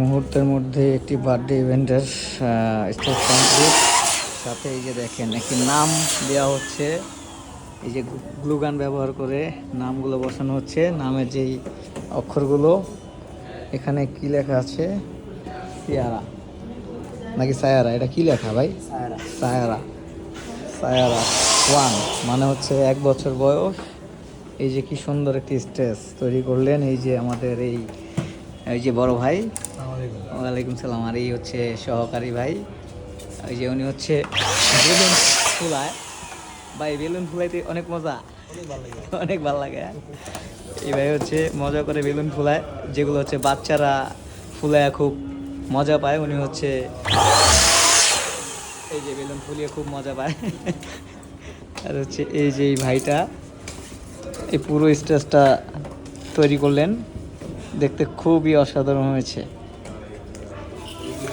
মুহূর্তের মধ্যে একটি বার্থডে ইভেন্টের স্টেজ কমপ্লিট সাথে এই যে দেখেন একটি নাম দেওয়া হচ্ছে। এই যে গ্লুগান ব্যবহার করে নামগুলো বসানো হচ্ছে। নামের যেই অক্ষরগুলো এখানে কি লেখা আছে? সিয়ারা। নাকি সায়ারা? এটা কি লেখা ভাই? সায়ারা। সায়ারা। ওয়ান মানে হচ্ছে এক বছর বয়স। এই যে কি সুন্দর একটি স্টেজ তৈরি করলেন। এই যে আমাদের এই এই যে বড় ভাই। ওয়ালাইকুম সালাম। আর এই হচ্ছে সহকারী ভাই। ওই যে উনি হচ্ছে বেলুন ফুলায়। ভাই বেলুন ফুলাইতে অনেক মজা। অনেক ভালো লাগে? এই ভাই হচ্ছে মজা করে বেলুন ফুলায় যেগুলো হচ্ছে বাচ্চারা ফুলায় খুব মজা পায়। উনি হচ্ছে এই যে বেলুন ফুলিয়ে খুব মজা পায়। আর হচ্ছে এই যে এই ভাইটা এই পুরো স্টেজটা তৈরি করলেন। দেখতে খুবই অসাধারণ হয়েছে।